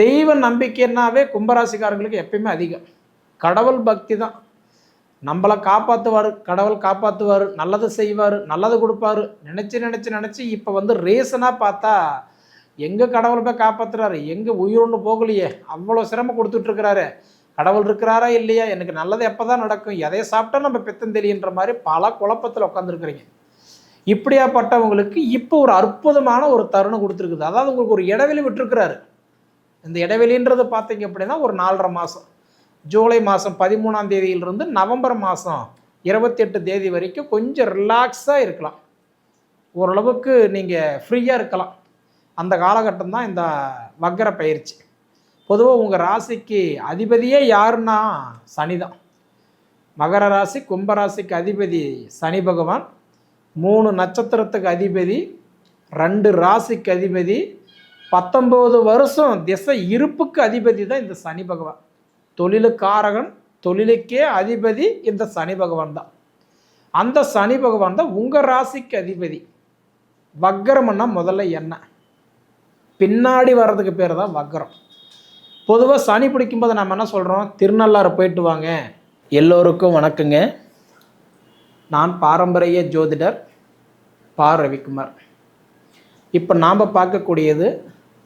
தெய்வ நம்பிக்கைன்னாவே கும்பராசிக்காரங்களுக்கு எப்பயுமே அதிகம். கடவுள் பக்தி தான். நம்மளை காப்பாற்றுவார் கடவுள் காப்பாற்றுவார் நல்லது செய்வார் நல்லது கொடுப்பாரு. நினச்சி நினச்சி நினச்சி இப்போ வந்து ரீசனாக பார்த்தா எங்கே கடவுள் போய் காப்பாற்றுறாரு எங்கே உயிரொன்று போகலையே? அவ்வளோ சிரமம் கொடுத்துட்ருக்கிறாரு கடவுள் இருக்கிறாரா இல்லையா? எனக்கு நல்லது எப்போ தான் நடக்கும்? எதையை சாப்பிட்டா நம்ம பித்தம் தெரியுன்ற மாதிரி பல குழப்பத்தில் உட்காந்துருக்குறீங்க இப்படியாப்பட்டவங்களுக்கு இப்போ ஒரு அற்புதமான ஒரு தருணம் கொடுத்துருக்குது. அதாவது உங்களுக்கு ஒரு இடைவெளி விட்டுருக்கிறாரு. இந்த இடைவெளின்றது பார்த்தீங்க அப்படின்னா ஒரு நாலரை மாதம் ஜூலை மாதம் பதிமூணாம் தேதியிலிருந்து நவம்பர் மாதம் இருபத்தெட்டு தேதி வரைக்கும் கொஞ்சம் ரிலாக்ஸாக இருக்கலாம். ஓரளவுக்கு நீங்கள் ஃப்ரீயாக இருக்கலாம். அந்த காலகட்டம் தான் இந்த வக்கர பயிற்சி. பொதுவாக உங்கள் ராசிக்கு அதிபதியே யாருன்னா சனி தான். மகர ராசி கும்பராசிக்கு அதிபதி சனி பகவான். மூணு நட்சத்திரத்துக்கு அதிபதி ரெண்டு ராசிக்கு அதிபதி பத்தொம்போது வருஷம் திசை இருப்புக்கு அதிபதி தான் இந்த சனி பகவான். தொழிலுக்காரகன் தொழிலுக்கே அதிபதி இந்த சனி பகவான் தான். அந்த சனி பகவான் தான் உங்கள் ராசிக்கு அதிபதி. வக்கரம்னா முதல்ல என்ன? பின்னாடி வர்றதுக்கு பேர் தான் வக்கரம். பொதுவாக சனி பிடிக்கும்போது நம்ம என்ன சொல்கிறோம் திருநள்ளாறு போயிட்டு வாங்க. எல்லோருக்கும் வணக்கங்க. நான் பாரம்பரிய ஜோதிடர் பா. ரவிக்குமார். இப்போ நாம் பார்க்கக்கூடியது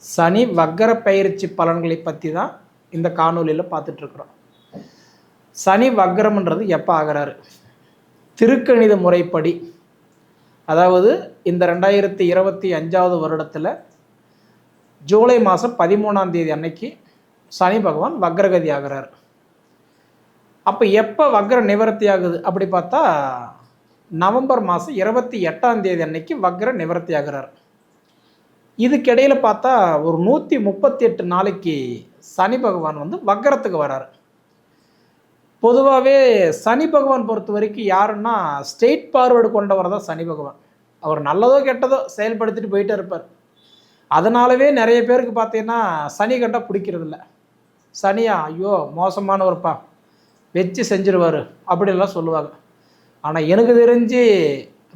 சனி வக்கர பயிற்சி பலன்களை பற்றி தான் இந்த காணொலியில் பார்த்துட்ருக்குறோம். சனி வக்கரம்ன்றது எப்போ ஆகிறாரு? திருக்கணித முறைப்படி. அதாவது இந்த ரெண்டாயிரத்தி இருபத்தி அஞ்சாவது வருடத்தில் ஜூலை மாதம் பதிமூணாம் தேதி அன்னைக்கு சனி பகவான் வக்ரகதி ஆகிறார். அப்போ எப்போ வக்ர நிவர்த்தி ஆகுது அப்படி பார்த்தா நவம்பர் மாதம் இருபத்தி எட்டாம் தேதி அன்னைக்கு வக்ர நிவர்த்தி ஆகிறார். இதுக்கிடையில் பார்த்தா ஒரு நூற்றி முப்பத்தி எட்டு நாளைக்கு சனி பகவான் வந்து வக்கரத்துக்கு வராரு. பொதுவாகவே சனி பகவான் பொறுத்த வரைக்கும் யாருன்னா ஸ்ட்ரெயிட் பார்வேர்டு கொண்டவர் தான் சனி பகவான். அவர் நல்லதோ கெட்டதோ செயல்படுத்திட்டு போயிட்டே இருப்பார். அதனாலவே நிறைய பேருக்கு பார்த்தீங்கன்னா சனி கண்டா பிடிக்கிறதில்ல. சனியா ஐயோ மோசமானவர்ப்பா வச்சு செஞ்சிருவார் அப்படிலாம் சொல்லுவாங்க. ஆனால் எனக்கு தெரிஞ்சு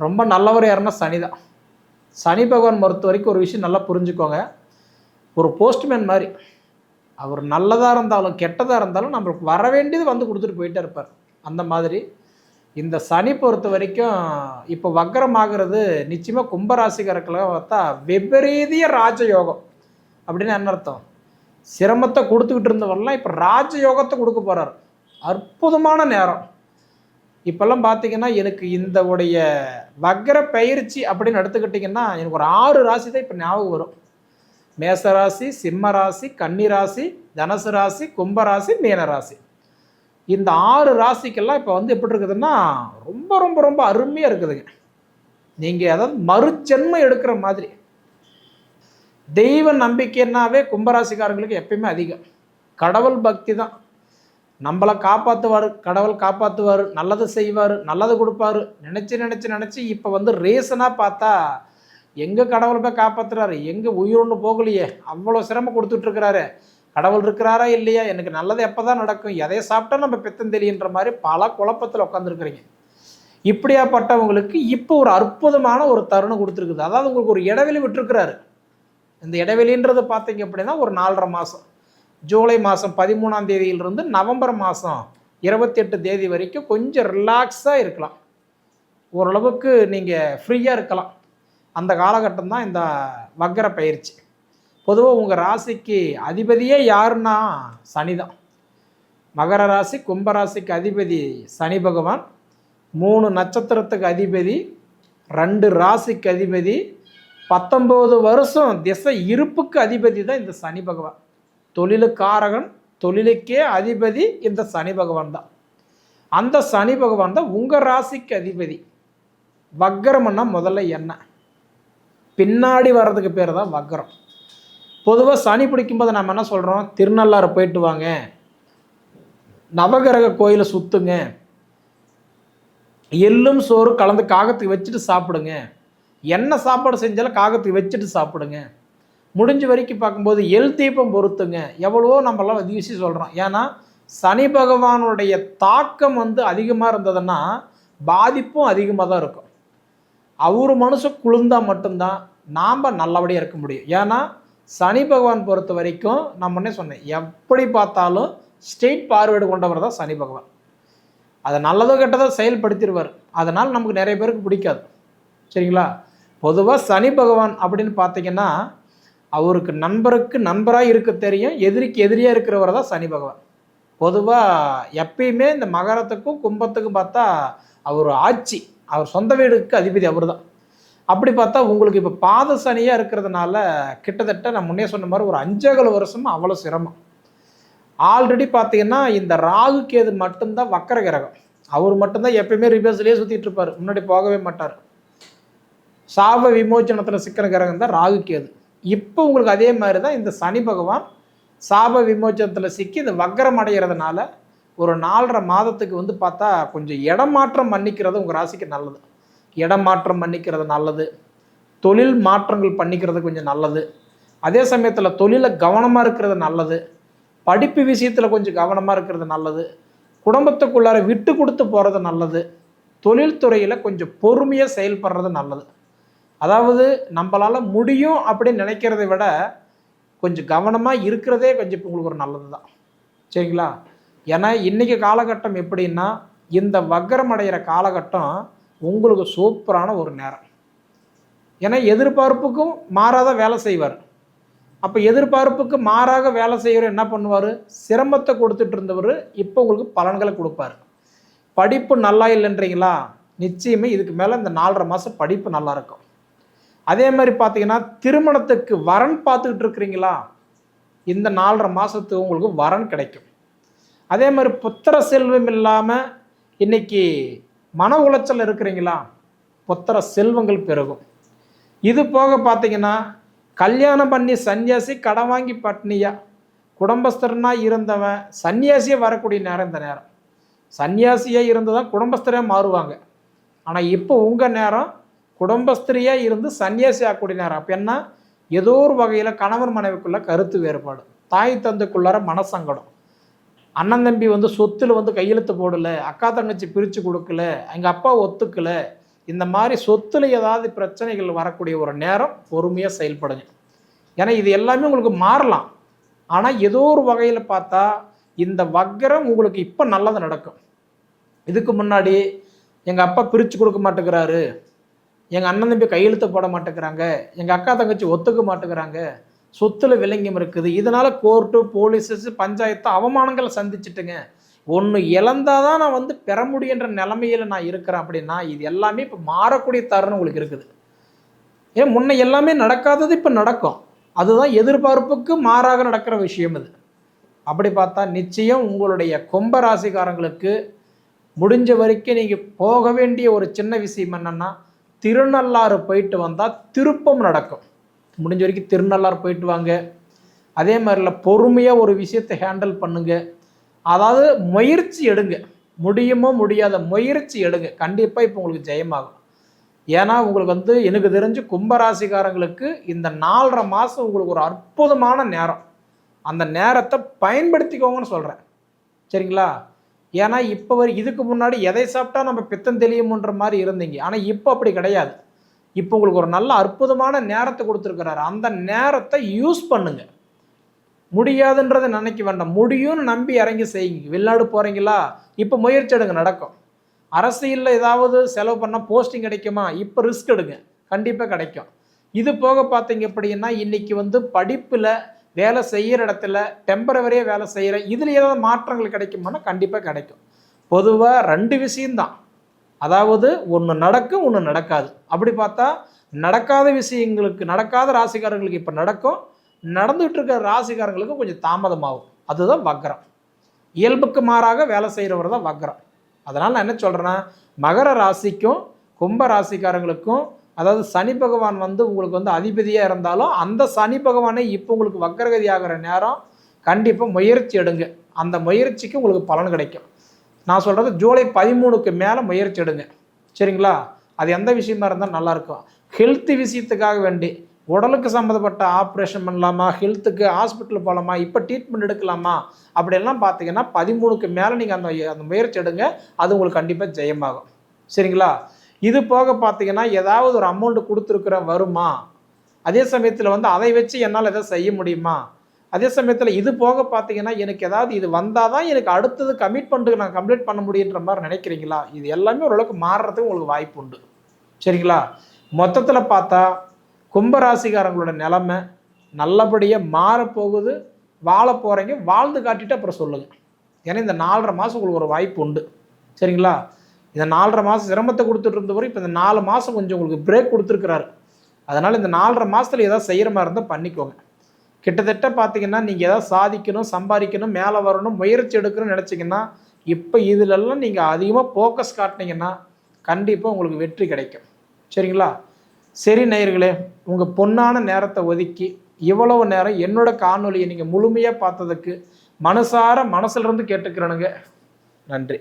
ரொம்ப நல்லவர் யாருன்னா சனி தான் சனி பகவான் பொறுத்த வரைக்கும் ஒரு விஷயம் நல்லா புரிஞ்சுக்கோங்க. ஒரு போஸ்ட்மேன் மாதிரி அவர் நல்லதாக இருந்தாலும் கெட்டதாக இருந்தாலும் நம்மளுக்கு வர வேண்டியது வந்து கொடுத்துட்டு போயிட்டே இருப்பார். அந்த மாதிரி இந்த சனி பொறுத்த வரைக்கும் இப்போ வக்கரமாகிறது நிச்சயமாக கும்பராசிகருக்கெல்லாம் பார்த்தா விபரீதிய ராஜயோகம். அப்படின்னு என்ன அர்த்தம்? சிரமத்தை கொடுத்துக்கிட்டு இருந்தவரெல்லாம் இப்போ ராஜயோகத்தை கொடுக்க போகிறார் அற்புதமான நேரம். இப்போல்லாம் பார்த்தீங்கன்னா எனக்கு இந்த உடைய வக்கர பயிற்சி அப்படின்னு எடுத்துக்கிட்டிங்கன்னா எனக்கு ஒரு ஆறு ராசி தான் இப்போ ஞாபகம் வரும். மேசராசி சிம்ம ராசி கன்னி ராசி தனுசு ராசி கும்பராசி மீனராசி இந்த ஆறு ராசிக்கெல்லாம் இப்போ வந்து எப்படி இருக்குதுன்னா ரொம்ப ரொம்ப ரொம்ப அருமையாக இருக்குதுங்க. நீங்கள் அதாவது மறுச்சென்மை எடுக்கிற மாதிரி. தெய்வ நம்பிக்கைன்னாவே கும்பராசிக்காரங்களுக்கு எப்பயுமே அதிகம். கடவுள் பக்தி தான். நம்மளை காப்பாற்றுவார் கடவுள் காப்பாற்றுவார் நல்லது செய்வார் நல்லது கொடுப்பாரு. நினச்சி நினச்சி நினச்சி இப்போ வந்து ரீசனாக பார்த்தா எங்கே கடவுள் போய் காப்பாற்றுறாரு எங்கே உயிரொன்று போகலையே? அவ்வளோ சிரமம் கொடுத்துட்ருக்கிறாரு. கடவுள் இருக்கிறாரா இல்லையா? எனக்கு நல்லது எப்போ தான் நடக்கும்? எதையை சாப்பிட்டா நம்ம பித்தம் தெரியுன்ற மாதிரி பல குழப்பத்தில் உட்காந்துருக்குறீங்க இப்படியாப்பட்டவங்களுக்கு இப்போ ஒரு அற்புதமான ஒரு தருணம் கொடுத்துருக்குது. அதாவது உங்களுக்கு ஒரு இடைவெளி விட்டுருக்கிறாரு. இந்த இடைவெளின்றது பார்த்தீங்க அப்படின்னா ஒரு நாலரை மாதம் ஜூலை மாதம் பதிமூணாம் தேதியிலிருந்து நவம்பர் மாதம் இருபத்தெட்டு தேதி வரைக்கும் கொஞ்சம் ரிலாக்ஸாக இருக்கலாம். ஓரளவுக்கு நீங்கள் ஃப்ரீயாக இருக்கலாம். அந்த காலகட்டம் தான் இந்த வக்கர பயிற்சி. பொதுவாக உங்கள் ராசிக்கு அதிபதியே யாருன்னா சனி தான். மகர ராசி கும்பராசிக்கு அதிபதி சனி பகவான். மூணு நட்சத்திரத்துக்கு அதிபதி ரெண்டு ராசிக்கு அதிபதி பத்தொம்போது வருஷம் திசை இருப்புக்கு அதிபதி தான் இந்த சனி பகவான். தொழிலுக்காரகன் தொழிலுக்கே அதிபதி இந்த சனி பகவான் தான். அந்த சனி பகவான் தான் உங்கள் ராசிக்கு அதிபதி. வக்கரம்னா முதல்ல என்ன? பின்னாடி வர்றதுக்கு பேர் தான் வக்கரம். பொதுவாக சனி பிடிக்கும்போது நம்ம என்ன சொல்கிறோம் திருநள்ளாறு போயிட்டு வாங்க. நவகிரக கோயிலை சுற்றுங்க எள்ளும் சோறு கலந்து காகத்துக்கு வச்சுட்டு சாப்பிடுங்க. என்ன சாப்பாடு செஞ்சாலும் காகத்துக்கு வச்சுட்டு சாப்பிடுங்க. முடிஞ்ச வரைக்கும் பார்க்கும்போது எல் தீபம் பொறுத்துங்க எவ்வளவோ நம்மளாம் வீசி சொல்கிறோம் ஏன்னா சனி பகவானுடைய தாக்கம் வந்து அதிகமாக இருந்ததுன்னா பாதிப்பும் அதிகமாக தான் இருக்கும். அவர் மனசு குளிர்ந்தால் மட்டும்தான் நாம் நல்லபடியாக இருக்க முடியும். ஏன்னா சனி பகவான் பொறுத்த வரைக்கும் நான் முன்னே சொன்னேன் எப்படி பார்த்தாலும் ஸ்ட்ரெயிட் பார்வேடு கொண்டவர் தான் சனி பகவான். அதை நல்லதோ கெட்டதோ செயல்படுத்திடுவார். அதனால் நமக்கு நிறைய பேருக்கு பிடிக்காது. சரிங்களா? பொதுவாக சனி பகவான் அப்படின்னு பார்த்தீங்கன்னா அவருக்கு நண்பருக்கு நண்பராக இருக்க தெரியும் எதிரிக்கு எதிரியாக இருக்கிறவர் தான் சனி பகவான். பொதுவாக எப்பயுமே இந்த மகரத்துக்கும் கும்பத்துக்கும் பார்த்தா அவர் ஆட்சி அவர் சொந்த வீடுக்கு அதிபதி அவர் தான் அப்படி பார்த்தா உங்களுக்கு இப்போ பாத சனியாக இருக்கிறதுனால கிட்டத்தட்ட நான் முன்னே சொன்ன மாதிரி ஒரு அஞ்சகல வருஷமும் அவ்வளோ சிரமம். ஆல்ரெடி பார்த்தீங்கன்னா இந்த ராகு கேது மட்டும்தான் வக்கர கிரகம். அவர் மட்டும்தான் எப்பயுமே ரிவர்ஸ்லேயே சுற்றிட்டு இருப்பார் முன்னாடி போகவே மாட்டார். சாப விமோச்சனத்தில் சிக்கிற கிரகம் தான் ராகு கேது. இப்போ உங்களுக்கு அதே மாதிரி தான் இந்த சனி பகவான் சாப விமோச்சனத்தில் சிக்கி இந்த வக்கரம் அடைகிறதுனால ஒரு நாலரை மாதத்துக்கு வந்து பார்த்தா கொஞ்சம் இடம் மாற்றம் பண்ணிக்கிறது உங்கள் ராசிக்கு நல்லது. இடம் மாற்றம் பண்ணிக்கிறது நல்லது. தொழில் மாற்றங்கள் பண்ணிக்கிறது கொஞ்சம் நல்லது. அதே சமயத்தில் தொழிலை கவனமாக இருக்கிறது நல்லது. படிப்பு விஷயத்தில் கொஞ்சம் கவனமாக இருக்கிறது நல்லது. குடும்பத்துக்குள்ளார விட்டு கொடுத்து போகிறது நல்லது. தொழில்துறையில் கொஞ்சம் பொறுமையாக செயல்படுறது நல்லது. அதாவது நம்மளால் முடியும் அப்படின்னு நினைக்கிறதை விட கொஞ்சம் கவனமாக இருக்கிறதே கொஞ்சம் இப்போ உங்களுக்கு ஒரு நல்லது தான் சரிங்களா? ஏன்னா இன்றைக்கி காலகட்டம் எப்படின்னா இந்த வக்கரம் அடைகிற காலகட்டம் உங்களுக்கு சூப்பரான ஒரு நேரம். ஏன்னா எதிர்பார்ப்புக்கும் மாறாத வேலை செய்வார். அப்போ எதிர்பார்ப்புக்கு மாறாக வேலை செய்கிறவர் என்ன பண்ணுவார்? சிரமத்தை கொடுத்துட்டு இருந்தவர் இப்போ உங்களுக்கு பலன்களை கொடுப்பார். படிப்பு நல்லா இல்லைன்றீங்களா? நிச்சயமே இதுக்கு மேலே இந்த நாலரை மாதம் படிப்பு நல்லா இருக்கும். அதே மாதிரி பார்த்தீங்கன்னா திருமணத்துக்கு வரன் பார்த்துக்கிட்டு இருக்கிறீங்களா? இந்த நாலரை மாதத்துக்கு உங்களுக்கு வரன் கிடைக்கும். அதே மாதிரி புத்திர செல்வம் இல்லாமல் இன்னைக்கு மன உளைச்சல் இருக்கிறீங்களா? புத்திர செல்வங்கள் பெருகும். இது போக பார்த்தீங்கன்னா கல்யாணம் பண்ணி சன்னியாசி கடன் வாங்கி பட்னியா? குடும்பஸ்தரனா இருந்தவன் சன்னியாசியே வரக்கூடிய நேரம் இந்த நேரம். சன்னியாசியாக இருந்து தான் குடும்பஸ்தரே மாறுவாங்க. ஆனால் இப்போ உங்கள் நேரம் குடும்பஸ்திரியாக இருந்து சன்னியாசி ஆகக்கூடிய நேரம் என்ன? ஏதோ ஒரு வகையில் கணவன் மனைவிக்குள்ள கருத்து வேறுபாடு. தாய் தந்தைக்குள்ளார மனசங்கடம். அண்ணன் தம்பி வந்து சொத்துல வந்து கையெழுத்து போடல அக்கா தங்கச்சி பிரித்து கொடுக்கல எங்கள் அப்பா ஒத்துக்கல. இந்த மாதிரி சொத்துல ஏதாவது பிரச்சனைகள் வரக்கூடிய ஒரு நேரம் பொறுமையாக செயல்படுங்க. ஏன்னா இது எல்லாமே உங்களுக்கு மாறலாம். ஆனால் ஏதோ ஒரு வகையில் பார்த்தா இந்த வக்கரம் உங்களுக்கு இப்போ நல்லது நடக்கும். இதுக்கு முன்னாடி எங்கள் அப்பா பிரித்து கொடுக்க மாட்டேங்கிறாரு. எங்கள் அண்ணன் தம்பி கையெழுத்து போட மாட்டேங்கிறாங்க. எங்கள் அக்கா தங்கச்சி ஒத்துக்க மாட்டேங்கிறாங்க. சொத்துல விலங்கியம் இருக்குது. இதனால் கோர்ட்டு போலீஸஸ் பஞ்சாயத்து அவமானங்களை சந்திச்சிட்டுங்க. ஒன்று இழந்தால் தான் நான் வந்து பெற முடியுன்ற நிலமையில் நான் இருக்கிறேன் அப்படின்னா இது எல்லாமே இப்போ மாறக்கூடிய தருணம் உங்களுக்கு இருக்குது. ஏன் முன்ன எல்லாமே நடக்காதது இப்போ நடக்கும். அதுதான் எதிர்பார்ப்புக்கு மாறாக நடக்கிற விஷயம் இது. அப்படி பார்த்தா நிச்சயம் உங்களுடைய கும்ப ராசிக்காரங்களுக்கு முடிஞ்ச வரைக்கும் நீங்கள் போக வேண்டிய ஒரு சின்ன விஷயம் என்னென்னா திருநள்ளாறு போயிட்டு வந்தால் திருப்பம் நடக்கும். முடிஞ்ச வரைக்கும் திருநள்ளாறு போயிட்டு வாங்க. அதே மாதிரில பொறுமையாக ஒரு விஷயத்தை ஹேண்டில் பண்ணுங்க. அதாவது முயற்சி எடுங்க. முடியுமோ முடியாத முயற்சி எடுங்க. கண்டிப்பாக இப்போ உங்களுக்கு ஜெயமாகும். ஏன்னா உங்களுக்கு வந்து எனக்கு தெரிஞ்சு கும்பராசிக்காரங்களுக்கு இந்த நாலரை மாதம் உங்களுக்கு ஒரு அற்புதமான நேரம். அந்த நேரத்தை பயன்படுத்திக்கோங்கன்னு சொல்கிறேன் சரிங்களா? ஏன்னா இப்போ வரை இதுக்கு முன்னாடி எதை சாப்பிட்டா நம்ம பித்தம் தெளியும்ன்ற மாதிரி இருந்தீங்க. ஆனால் இப்போ அப்படி கிடையாது. இப்போ உங்களுக்கு ஒரு நல்ல அற்புதமான நேரத்தை கொடுத்துருக்கிறாரு. அந்த நேரத்தை யூஸ் பண்ணுங்க. முடியாதுன்றதை நினைக்க வேண்டாம். முடியும்னு நம்பி இறங்கி செய்யுங்க. வெளிநாடு போகிறீங்களா இப்போ முயற்சி எடுங்க நடக்கும். அரசியலில் ஏதாவது செலவு பண்ணால் போஸ்டிங் கிடைக்குமா? இப்போ ரிஸ்க் எடுங்க. கண்டிப்பாக கிடைக்கும். இது போக பார்த்தீங்க அப்படின்னா இன்றைக்கி வந்து படிப்பில் வேலை செய்கிற இடத்துல டெம்பரவரியாக வேலை செய்கிற இதில் ஏதாவது மாற்றங்கள் கிடைக்குமானா கண்டிப்பாக கிடைக்கும். பொதுவாக ரெண்டு விஷயம்தான். அதாவது ஒன்று நடக்கும் ஒன்று நடக்காது. அப்படி பார்த்தா நடக்காத விஷயங்களுக்கு நடக்காத ராசிக்காரங்களுக்கு இப்போ நடக்கும். நடந்துகிட்டு இருக்கிற ராசிக்காரங்களுக்கு கொஞ்சம் தாமதமாகும். அதுதான் வக்ரம். இயல்புக்கு மாறாக வேலை செய்கிறவர் தான் வக்ரம். அதனால் நான் என்ன சொல்கிறேன்னா மகர ராசிக்கும் கும்ப ராசிக்காரங்களுக்கும் அதாவது சனி பகவான் வந்து உங்களுக்கு வந்து அதிபதியாக இருந்தாலும் அந்த சனி பகவானை இப்போ உங்களுக்கு வக்கரகதி ஆகிற நேரம் கண்டிப்பாக முயற்சி எடுங்க. அந்த முயற்சிக்கு உங்களுக்கு பலன் கிடைக்கும். நான் சொல்கிறது ஜூலை பதிமூணுக்கு மேலே முயற்சி எடுங்க. சரிங்களா? அது எந்த விஷயமா இருந்தால் நல்லாயிருக்கும் ஹெல்த் விஷயத்துக்காக வேண்டி உடலுக்கு சம்மந்தப்பட்ட ஆப்ரேஷன் பண்ணலாமா? ஹெல்த்துக்கு ஹாஸ்பிட்டல் போகலாமா இப்போ ட்ரீட்மெண்ட் எடுக்கலாமா? அப்படியெல்லாம் பார்த்தீங்கன்னா பதிமூணுக்கு மேலே நீங்கள் அந்த அந்த முயற்சி எடுங்க. அது உங்களுக்கு கண்டிப்பாக ஜெயமாகும். சரிங்களா? இது போக பார்த்தீங்கன்னா ஏதாவது ஒரு அமௌண்ட் கொடுத்துருக்குற வருமா? அதே சமயத்தில் வந்து அதை வச்சு என்னால் எதாவது செய்ய முடியுமா? அதே சமயத்தில் இது போக பார்த்தீங்கன்னா எனக்கு ஏதாவது இது வந்தால் தான் எனக்கு அடுத்தது கமிட்மெண்ட்டுக்கு நான் கம்ப்ளீட் பண்ண முடியுன்ற மாதிரி நினைக்கிறீங்களா? இது எல்லாமே ஓரளவுக்கு மாறுறதுக்கு உங்களுக்கு வாய்ப்பு உண்டு. சரிங்களா? மொத்தத்தில் பார்த்தா கும்பராசிக்காரங்களோட நிலமை நல்லபடியாக மாறப்போகுது வாழ போகிறீங்க வாழ்ந்து காட்டிட்டு அப்புறம் சொல்லுங்கள் ஏன்னா இந்த நாலரை மாதம் உங்களுக்கு ஒரு வாய்ப்பு உண்டு. சரிங்களா? இந்த நாலரை மாதம் சிரமத்தை கொடுத்துட்டு இருந்தவரை இப்போ இந்த நாலு மாதம் கொஞ்சம் உங்களுக்கு பிரேக் கொடுத்துருக்குறாரு. அதனால் இந்த நாலரை மாதத்தில் ஏதாவது செய்கிற மாதிரி இருந்தால் பண்ணிக்கோங்க. கிட்டத்தட்ட பார்த்தீங்கன்னா நீங்கள் ஏதாவது சாதிக்கணும் சம்பாதிக்கணும் மேலே வரணும் முயற்சி எடுக்கணும்னு நினச்சிங்கன்னா இப்போ இதிலெல்லாம் நீங்கள் அதிகமாக ஃபோக்கஸ் காட்டினீங்கன்னா கண்டிப்பாக உங்களுக்கு வெற்றி கிடைக்கும். சரிங்களா? சரி நேயர்களே உங்கள் பொன்னான நேரத்தை ஒதுக்கி இவ்வளவு நேரம் என்னோட காணொலியை நீங்கள் முழுமையாக பார்த்ததுக்கு மனசார மனசுல கேட்டுக்கிறனுங்க கேட்டுக்கிறேனுங்க. நன்றி.